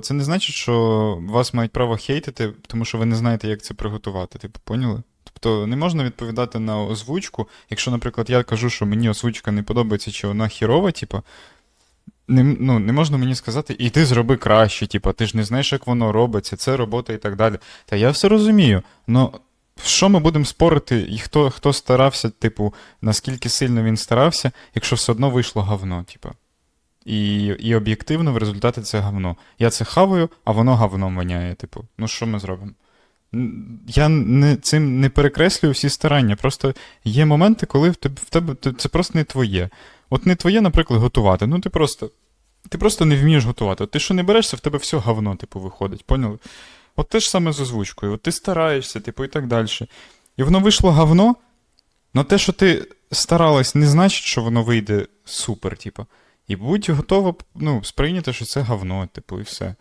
Це не значить, що вас мають право хейтити, тому що ви не знаєте, як це приготувати. Типу, поняли? Тобто не можна відповідати на озвучку. Якщо, наприклад, я кажу, що мені озвучка не подобається, чи вона хірова, типу, не, ну, не можна мені сказати, і ти зроби краще, типу, ти ж не знаєш, як воно робиться, це робота і так далі. Та я все розумію. Но що ми будемо спорити, і хто, хто старався, типу, наскільки сильно він старався, якщо все одно вийшло говно, типу. І, і об'єктивно в результаті це говно. Я це хаваю, а воно говном воняє. Типу, ну що ми зробимо? Я не, цим не перекреслюю всі старання. Просто є моменти, коли в тебе, в тебе це просто не твоє. От не твоє, наприклад, готувати. Ну ти просто. Ти просто не вмієш готувати. От ти що не берешся, в тебе все говно, типу, виходить, поняли? От те ж саме з озвучкою. От ти стараєшся, типу, і так далі. І воно вийшло говно, але те, що ти старалась, не значить, що воно вийде супер, типу. І будь готова ну, сприйняти, що це говно, типу, і все.